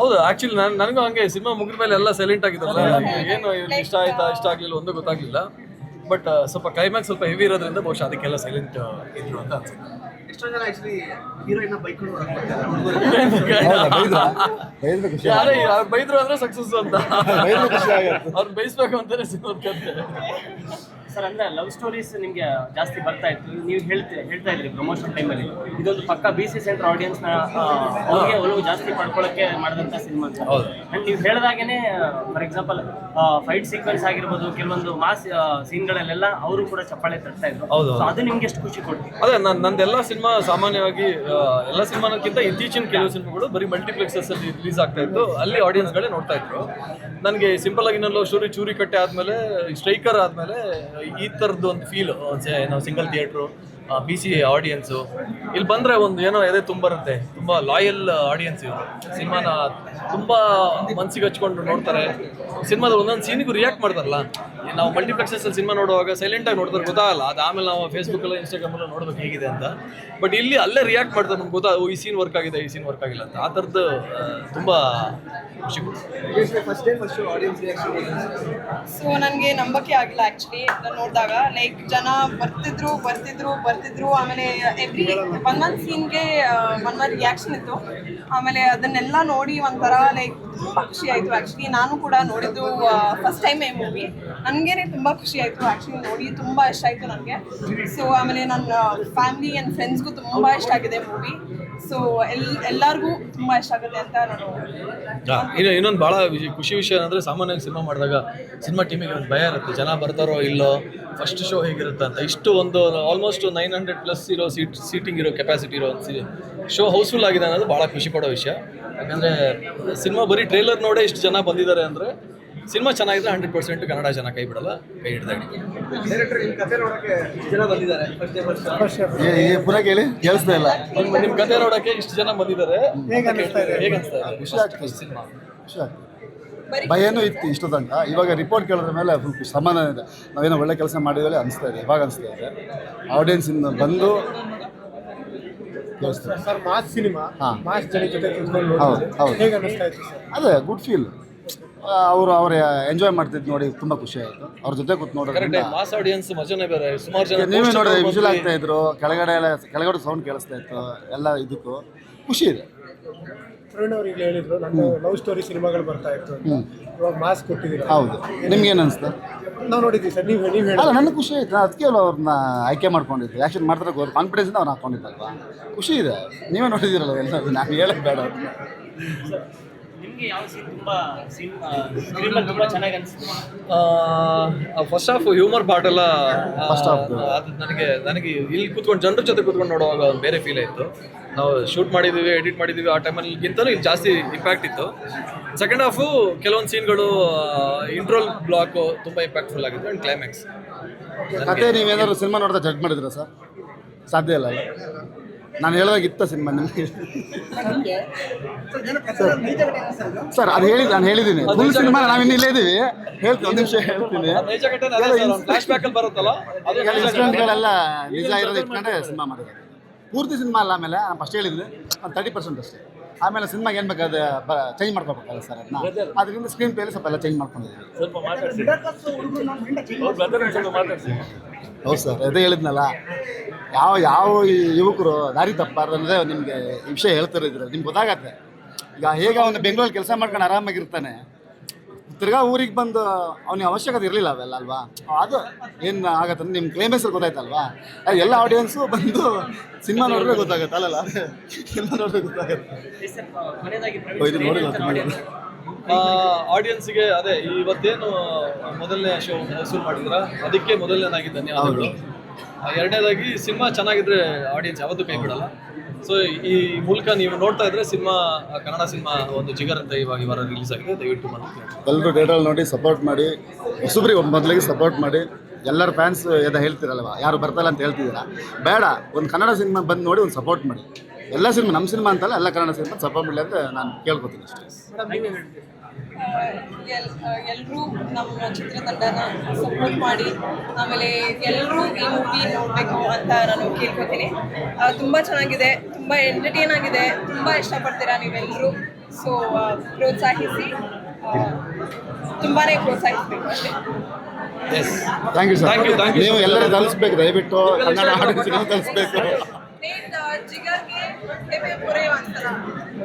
ಹೌದು ಆಕ್ಚುಲಿ ನಾನು ನನಗೂ ಹಂಗೆ ಸಿನಿಮಾ ಮುಗಿದ ಮೇಲೆ ಎಲ್ಲ ಸೈಲೆಂಟ್ ಆಗಿದ್ದಲ್ಲ. ಏನು ಇವ್ರಿಗೆ ಇಷ್ಟ ಆಯ್ತಾ ಇಷ್ಟ ಆಗಲಿಲ್ಲ ಒಂದು ಗೊತ್ತಾಗ್ಲಿಲ್ಲ. ಬಟ್ ಸ್ವಲ್ಪ ಕ್ಲೈಮ್ಯಾಕ್ಸ್ ಸ್ವಲ್ಪ ಹೆವಿ ಇರೋದ್ರಿಂದ ಬಹುಶಃ ಅದಕ್ಕೆಲ್ಲ ಸೈಲೆಂಟ್ ಇದ್ರು ಅಂತ ಅನ್ಸುತ್ತೆ. ಎಷ್ಟೋ ಜನ ಆಕ್ಚುಲಿ ಹೀರೋಯಿನ್ ಬೈಕ್ ಬೈದ್ರೆ. ಖುಷಿ ಯಾರೇ ಅವ್ರು ಬೈದ್ರು ಅಂದ್ರೆ ಸಕ್ಸಸ್ ಅಂತ. ಬೈದ್ರೆ ಖುಷಿ ಆಗುತ್ತೆ. ಅವ್ರು ಬೈಸ್ಬೇಕು ಅಂತಾನೆ ಕತೆ ಸರ್ ಅಂದ್ರೆ ಲವ್ ಸ್ಟೋರೀಸ್ ನಿಮ್ಗೆ ಜಾಸ್ತಿ ಬರ್ತಾ ಇತ್ತು. ನೀವು ಹೇಳ್ತಾ ಹೇಳ್ತಾ ಇದ್ರಿ ಪ್ರಮೋಷನ್ ಟೈಮಲ್ಲಿ ಇದೊಂದು ಪಕ್ಕ ಬಿ ಸಿ ಸೆಂಟರ್ ಆಡಿಯನ್ಸ್ನ ಅವ್ರಿಗೆ ಒಲವು ಜಾಸ್ತಿ ಪಡ್ಕೊಳ್ಳೋಕೆ ಮಾಡಿದಂತ ಸಿನಿಮಾ ಹೌದು. ಅಂಡ್ ನೀವು ಹೇಳ್ದಾಗೇನೆ ಫಾರ್ ಎಕ್ಸಾಂಪಲ್ ಫೈಟ್ ಸೀಕ್ವೆನ್ಸ್ ಆಗಿರ್ಬೋದು ಕೆಲವೊಂದು ಮಾಸ್ ಸೀನ್ಗಳಲ್ಲೆಲ್ಲ ಅವರು ಕೂಡ ಚಪ್ಪಾಳೆ ತರ್ತಾ ಇದ್ರು. ಹೌದು. ಅದು ನಿಮ್ಗೆ ಎಷ್ಟು ಖುಷಿ ಕೊಡ್ತೀವಿ ಅದೇ ನಂದೆಲ್ಲ ಸಿನಿಮಾ ಸಾಮಾನ್ಯವಾಗಿ ಆ, ಎಲ್ಲ ಸಿನಿಮಾನಕ್ಕಿಂತ ಇತ್ತೀಚಿನ ಕೆಲವು ಸಿನಿಮಾಗಳು ಬರೀ ಮಲ್ಟಿಪ್ಲೆಕ್ಸಸ್ ಅಲ್ಲಿ ರಿಲೀಸ್ ಆಗ್ತಾ ಇತ್ತು. ಅಲ್ಲಿ ಆಡಿಯನ್ಸ್ಗಳೇ ನೋಡ್ತಾ ಇದ್ರು. ನನಗೆ ಸಿಂಪಲ್ ಆಗಿ ನಲ್ಲೋ ಶೂರಿ ಚೂರಿ ಕಟ್ಟೆ ಆದ್ಮೇಲೆ ಸ್ಟ್ರೈಕರ್ ಆದ್ಮೇಲೆ ಈ ಥರದ್ದು ಒಂದು ಫೀಲ್ ನಾವು single theatre B C audience ಇಲ್ಲಿ ಬಂದರೆ ಒಂದು ಏನೋ ಎದೆ ತುಂಬ ಬರುತ್ತೆ ತುಂಬ ಲಾಯಲ್ ಆಡಿಯನ್ಸ್ ಇವರು ಸಿನಿಮಾನ ತುಂಬ ಮನಸ್ಸಿಗೆ ಹಚ್ಕೊಂಡು ನೋಡ್ತಾರೆ. ಸಿನಿಮಾದ ಒಂದೊಂದು ಸೀನಿಗೂ ರಿಯಾಕ್ಟ್ ಮಾಡ್ತಾರಲ್ಲ. ನಾವು ಮಲ್ಟಿಪ್ಲೆಕ್ಸಸ್ಸಲ್ಲಿ ಸಿನಿಮಾ ನೋಡುವಾಗ ಸೈಲೆಂಟಾಗಿ ನೋಡಿದ್ರೆ ಗೊತ್ತಾಗಲ್ಲ. ಅದು ಆಮೇಲೆ ನಾವು ಫೇಸ್ಬುಕ್ ಎಲ್ಲ ಇನ್ಸ್ಟಾಗ್ರಾಮ್ ಎಲ್ಲ ನೋಡ್ಬೇಕು ಹೇಗಿದೆ ಅಂತ. ಬಟ್ ಇಲ್ಲಿ ಅಲ್ಲೇ ರಿಯಾಕ್ಟ್ ಮಾಡ್ತಾರೆ ನಮ್ಗೆ ಗೊತ್ತಾ ಈ ಸೀನ್ ವರ್ಕ್ ಆಗಿದೆ, ಈ ಸೀನ್ ವರ್ಕ್ ಆಗಿಲ್ಲ ಅಂತ. ಆ ಥರದ್ದು ತುಂಬ ಖುಷಿ ಸೊ ನನಗೆ ನಂಬಕ್ಕೆ ಆಗಿಲ್ಲ ಆ್ಯಕ್ಚುಲಿ ನೋಡಿದಾಗ ಲೈಕ್ ಜನ ಬರ್ತಿದ್ರು ಬರ್ತಿದ್ರು ಬರ್ತಿದ್ರು. ಆಮೇಲೆ ಎವ್ರಿ ಒಂದೊಂದು ಸೀನ್ಗೆ ಒಂದೊಂದು ರಿಯಾಕ್ಷನ್ ಇತ್ತು. ಆಮೇಲೆ ಅದನ್ನೆಲ್ಲ ನೋಡಿ ಒಂಥರ ಲೈಕ್ ತುಂಬ ಖುಷಿ ಆಯಿತು. ಆ್ಯಕ್ಚುಲಿ ನಾನು ಕೂಡ ನೋಡಿದ್ದು ಫಸ್ಟ್ ಟೈಮ್ ಈ ಮೂವಿ ನನಗೇನೆ ತುಂಬ ಖುಷಿ ಆಯಿತು. ಆ್ಯಕ್ಚುಲಿ ನೋಡಿ ತುಂಬ ಇಷ್ಟ ಆಯಿತು ನನಗೆ ಸೊ ಆಮೇಲೆ ನನ್ನ ಫ್ಯಾಮಿಲಿ ಆ್ಯಂಡ್ ಫ್ರೆಂಡ್ಸ್ಗೂ ತುಂಬ ಇಷ್ಟ ಆಗಿದೆ ಮೂವಿ ಸೊ ಎಲ್, ಎಲ್ಲರಿಗೂ ತುಂಬ ಇಷ್ಟ ಆಗುತ್ತೆ ಅಂತ ನಾನು ಇನ್ನೊಂದು ವಿಷಯ ಖುಷಿ ವಿಷಯ ಅಂದ್ರೆ ಸಾಮಾನ್ಯವಾಗಿ ಸಿನಿಮಾ ಮಾಡಿದಾಗ, ಸಿನಿಮಾ ಟೀಮಿಗೆ ಒಂದು ಭಯ ಇರುತ್ತೆ. ಜನ ಬರ್ತಾರೋ ಇಲ್ಲೋ ಫಸ್ಟ್ ಶೋ ಹೇಗಿರುತ್ತೆ ಅಂತ. ಇಷ್ಟು ಒಂದು ಆಲ್ಮೋಸ್ಟ್ ನೈನ್ ಹಂಡ್ರೆಡ್ ಪ್ಲಸ್ ಇರೋ ಸೀಟ್ ಸೀಟಿಂಗ್ ಇರೋ ಕೆಪಾಸಿಟಿ ಇರೋ ಒಂದು ಶೋ ಹೌಸ್ಫುಲ್ ಆಗಿದೆ ಅನ್ನೋದು ಭಾಳ ಖುಷಿ ಪಡೋ ವಿಷಯ. ಯಾಕಂದರೆ ಸಿನಿಮಾ ಬರೀ ಟ್ರೇಲರ್ ನೋಡೇ ಇಷ್ಟು ಜನ ಬಂದಿದ್ದಾರೆ ಅಂದರೆ ಸಿನಿಮಾ ಚೆನ್ನಾಗಿದ್ರೆ ಹಂಡ್ರೆಡ್ ಪರ್ಸೆಂಟ್ ಕನ್ನಡ ಜನ ಕೈ ಬಿಡಲ್ಲ ಕೈ ಹಿಡ್ದಾಗ ಡೈರೆಕ್ಟರ್ ನಿಮ್ಮ ಕತೆ ನೋಡಕ್ಕೆ ಇಷ್ಟ್ ಜನ ಬಂದಿದ್ದಾರೆ ಫಸ್ಟ್ ಫಸ್ಟ್ ಏ- ಏ, ಪುನಃ ಕೇಳಿ ಕೇಳಿಸ್ತಾ ಇಲ್ಲ. ನಿಮ್ಮ ಕತೆ ನೋಡೋಕ್ಕೆ ಇಷ್ಟು ಜನ ಬಂದಿದ್ದಾರೆ. ಹೇಗೆ ಅನಿಸ್ತಾ ಇದೆ? ಖುಷಿ ಆಗ್ತದೆ. ಸಿನಿಮಾ. ಖುಷಿ ಆಗ್ತದೆ. ಭಯನೂ ಇತ್ತು ಇಷ್ಟು ತನಕ ಇವಾಗ ರಿಪೋರ್ಟ್ ಕೇಳಿದ್ರ ಮೇಲೆ ಫುಲ್ ಖುಷಿ ಸಮಾಧಾನ ಇದೆ. ನಾವೇನೋ ಒಳ್ಳೆ ಕೆಲಸ ಮಾಡಿದ್ವಿ ಅನಿಸ್ತಾ ಇದೆ. ಇವಾಗ ಅನಿಸ್ತಾ ಇದೆ? ಆಡಿಯನ್ಸಿಂದ ಬಂದು ಸರ್ ಮಾಸ್ ಸಿನಿಮಾ ಮಾಸ್ ಜನ ಜೊತೆ ಕುತ್ಕೊಂಡು ಹೌದು ಹೌದು. ಹೇಗೆ ಅನ್ನಿಸ್ತಾ ಇತ್ತು ಸರ್? ಅದೇ ಗುಡ್ ಫೀಲ್ ಅವರು ಅವ್ರ ಎಂಜಾಯ್ ಮಾಡ್ತಿದ್ ನೋಡಿ ತುಂಬ ಖುಷಿ ಆಯ್ತು. ಅವ್ರ ಜೊತೆ ಕೂತ್ ಕರೆಕ್ಟ್ ಮಾಸ್ ಆಡಿಯನ್ಸ್ ಮಜಾನೇ ಬೇರೆ ಸುಮಾರು ಜನ ನೀವೇ ನೋಡಿದ್ರೆ ಬಂದು ವಿಜುಲ್ ಆಗ್ತಾ ಇದ್ರು ಕೆಳಗಡೆ ಎಲ್ಲ ಕೆಳಗಡೆ ಸೌಂಡ್ ಕೇಳಿಸ್ತಾ ಇತ್ತು ಎಲ್ಲ ಇದಕ್ಕೂ ಖುಷಿ ಇದೆ. ಪ್ರವೀಣ್ ಅವ್ರು ಈಗ ಹೇಳಿದ್ರು ನನ್ನ ಲವ್ ಸ್ಟೋರಿ ಸಿನಿಮಾಗಳು ಬರ್ತಾ ಇತ್ತು ಅಂತ. ಇವಾಗ ಮಾಸ್ ಕೊಟ್ಟಿದ್ದೀರಾ? ಹೌದು. ನಿಮ್ಗೇನು ಅನಿಸ್ತು? ನಾವು ನೋಡಿದ್ವಿ ಸರ್ ನೀವು ನೀವು ಹೇಳಿ. ಅಲ್ಲ ನನಗೆ ಖುಷಿ ಆಯ್ತು. ನಾನು ಅದಕ್ಕೆ ಅವ್ರನ್ನ ಆಯ್ಕೆ ಮಾಡ್ಕೊಂಡಿದ್ರು ಆ್ಯಕ್ಷನ್ ಮಾಡ್ತಾರೆ ಗೌರ್ ಕಾನ್ಫಿಡೆನ್ಸ್ ಅವ್ರು ಹಾಕೊಂಡಿದ್ದಲ್ವಾ ಖುಷಿ ಇದೆ. ನೀವೇ ನೋಡಿದ್ದೀರಲ್ಲ ಎಲ್ಲ ನಾನು ಹೇಳಕ್ ಬೇಡ ಅದನ್ನ. ನಿಮ್ಗೆ ಯಾವ ಸೀನ್ ತುಂಬಾ ಸೀನ್ ತುಂಬಾ ಚೆನ್ನಾಗಿ ಅನಿಸ್ತು ಫಸ್ಟ್ ಹಾಫ್ ಹ್ಯೂಮರ್ ಪಾರ್ಟ್ ಎಲ್ಲ ಅದು ನನಗೆ ನನಗೆ ಇಲ್ಲಿ ಕೂತ್ಕೊಂಡು ಜನರ ಜೊತೆ ಕೂತ್ಕೊಂಡು ನೋಡುವಾಗ ಬೇರೆ ಫೀಲ್ ಆಯಿತು. ನಾವು ಶೂಟ್ ಮಾಡಿದ್ದೀವಿ ಎಡಿಟ್ ಮಾಡಿದ್ದೀವಿ ಆ ಟೈಮಲ್ಲಿಗಿಂತಲೂ ಇಲ್ಲಿ ಜಾಸ್ತಿ ಇಂಪ್ಯಾಕ್ಟ್ ಇತ್ತು. ಸೆಕೆಂಡ್ ಹಾಫು ಕೆಲವೊಂದು ಸೀನ್ಗಳು ಇಂಟ್ರೋಲ್ ಬ್ಲಾಕು ತುಂಬ ಇಂಪ್ಯಾಕ್ಟ್ಫುಲ್ ಆಗಿತ್ತು ಆ್ಯಂಡ್ ಕ್ಲೈಮ್ಯಾಕ್ಸ್ ಅದೇ ನೀವೇನಾದ್ರು ಸಿನಿಮಾ ನೋಡಿದ್ರೆ ಜಡ್ಜ್ ಮಾಡಿದ್ರ ಸರ್? ಸಾಧ್ಯ ಇಲ್ಲ ಅಲ್ಲ? ನಾನು ಹೇಳುವಾಗ ಇತ್ತ ಸಿನಿಮಾ ನಿಮಗೆ? ಸರ್ ಅದು ಹೇಳಿ ನಾನು ಹೇಳಿದ್ದೀನಿ. ಫುಲ್ ಸಿನಿಮಾ ನಾವು ಇನ್ನು ಇಲ್ಲೇ ಇದ್ದೀವಿ ಹೇಳ್ತೀನಿ ಒಂದು ನಿಮಿಷ ಹೇಳ್ತೀನಿ. ನೈಜ ಘಟನೆ ಫ್ಲಾಶ್ ಬ್ಯಾಕಲ್ಲಿ ಬರುತ್ತಲ್ಲ? ಅದು ಎಲ್ಲ ಇನ್ಸಿಡೆಂಟ್ಗಳೆಲ್ಲ ನಿಜ ಇರೋದು ಇಟ್ಕೊಂಡೆ ಸಿನಿಮಾ ಮಾಡಿದ್ದಾರೆ. ಪೂರ್ತಿ ಸಿನಿಮಾ ಅಲ್ಲ ಆಮೇಲೆ ನಾನು ಫಸ್ಟ್ ಹೇಳಿದ್ದೀನಿ. ಒಂದು ತರ್ಟಿ ಪರ್ಸೆಂಟ್ ಅಷ್ಟೇ. ಆಮೇಲೆ ಸಿನಿಮಾಗೆ ಏನು ಬೇಕಾದ ಚೇಂಜ್ ಮಾಡ್ಕೋಬೇಕಲ್ಲ ಸರ್ ಅದನ್ನ. ಅದರಿಂದ ಸ್ಕ್ರೀನ್ ಪ್ಲೇಲಿ ಸ್ವಲ್ಪ ಎಲ್ಲ ಚೇಂಜ್ ಮಾಡ್ಕೊಂಡಿದ್ದೀವಿ ಹೌದು ಸರ್ ಅದೇ ಹೇಳಿದ್ನಲ್ಲ. ಯಾವ ಯಾವ ಈ ಯುವಕರು ದಾರಿ ತಪ್ಪಾರ ಅನ್ನೋದೇ ನಿಮಗೆ ಈ ವಿಷಯ ಹೇಳ್ತಾರೆ ಇದ್ರೆ ನಿಮ್ಗೆ ಗೊತ್ತಾಗತ್ತೆ. ಈಗ ಹೇಗೆ ಅವನು ಬೆಂಗಳೂರಲ್ಲಿ ಕೆಲಸ ಮಾಡ್ಕೊಂಡು ಆರಾಮಾಗಿರ್ತಾನೆ. ತಿರ್ಗಾ ಊರಿಗೆ ಬಂದು ಅವನಿಗೆ ಅವಶ್ಯಕತೆ ಇರಲಿಲ್ಲ ಅವೆಲ್ಲ ಅಲ್ವಾ? ಅದು ಏನು ಆಗತ್ತೆ ನಿಮ್ಮ ಕ್ಲೈಮೇಕ್ಸಲ್ಲಿ ಗೊತ್ತಾಯ್ತಲ್ವಾ? ಅದು ಎಲ್ಲ ಆಡಿಯನ್ಸು ಬಂದು ಸಿನಿಮಾ ನೋಡಿದ್ರೆ ಗೊತ್ತಾಗುತ್ತೆ ಅಲ್ಲಲ್ಲ? ಸಿನಿಮಾ ನೋಡಿದ್ರೆ ಗೊತ್ತಾಗತ್ತೆ. ಇದು ನೋಡಿಲ್ಲ ಆಡಿಯನ್ಸ್ಗೆ ಅದೇ ಇವತ್ತೇನು ಮೊದಲನೇ ಶೋ ಶುರು ಮಾಡಿದ್ರ? ಅದಕ್ಕೆ ಮೊದಲನೇದಾಗಿ ಧನ್ಯವಾದಗಳು. ಎರಡನೇದಾಗಿ ಸಿನಿಮಾ ಚೆನ್ನಾಗಿದ್ರೆ ಆಡಿಯನ್ಸ್ ಯಾವತ್ತೂ ಕೈ ಬಿಡಲ್ಲ. ಸೊ ಈ ಮೂಲಕ ನೀವು ನೋಡ್ತಾ ಇದ್ರೆ ಸಿನಿಮಾ ಕನ್ನಡ ಸಿನಿಮಾ ಒಂದು ಜಿಗರ್ ಅಂತ ಇವಾಗ ಇವರ ರಿಲೀಸ್ ಆಗಿದೆ. ದಯವಿಟ್ಟು. ಎಲ್ಲರೂ ಡೇಟಲ್ಲಿ ನೋಡಿ ಸಪೋರ್ಟ್ ಮಾಡಿ ಹೊಸಬ್ರಿಗೆ ಮೊದಲಿಗೆ ಸಪೋರ್ಟ್ ಮಾಡಿ ಎಲ್ಲರ ಫ್ಯಾನ್ಸ್ ಎದ ಹೇಳ್ತಿರಲ್ವ? ಯಾರು ಬರ್ತಾಯಿಲ್ಲ ಅಂತ ಹೇಳ್ತಿದ್ದೀರಾ? ಬೇಡ ಒಂದು ಕನ್ನಡ ಸಿನಿಮಾ ಬಂದು ನೋಡಿ ಒಂದು ಸಪೋರ್ಟ್ ಮಾಡಿ. ಎಲ್ಲ ಸಿನಿಮಾ ನಮ್ಮ ಸಿನಿಮಾ ಅಂತಲ್ಲ ಎಲ್ಲ ಕನ್ನಡ ಸಿನಿಮಾ ಸಪೋರ್ಟ್ ಮಾಡಲಿ ಅಂತ ನಾನು ಕೇಳ್ಕೊತೀನಿ ಅಷ್ಟೇ. ಎಲ್ಲರೂ ನಮ್ಮ ಚಿತ್ರತಂಡನ ಸಪೋರ್ಟ್ ಮಾಡಿ ಆಮೇಲೆ ಎಲ್ಲರೂ ಈ ಮೂವಿ ನೋಡಬೇಕು ಅಂತ ನಾನು ಕೇಳ್ಕೊತೀನಿ. ತುಂಬ ಚೆನ್ನಾಗಿದೆ ತುಂಬ ಎಂಟರ್ಟೈನ್ ಆಗಿದೆ ತುಂಬ ಇಷ್ಟಪಡ್ತೀರಾ ನೀವೆಲ್ಲರೂ ಸೊ ಪ್ರೋತ್ಸಾಹಿಸಿ ತುಂಬಾ ತುಂಬಾನೇ ಪ್ರೋತ್ಸಾಹಿಸಬೇಕು ಅಷ್ಟೇ. Yes thank you sir Thank you, thank you, ನೀವು. ಎಲ್ಲರೂ ತಲುಸ್ಬೇಕು ದಯವಿಟ್ಟು ಕನ್ನಡ ಆಡಿಯನ್ಸ್ಗೆ ತಲುಪಿಸ್ಬೇಕು ಜಿಗರ್ಗೆ ಹೆಮ್ಮೆ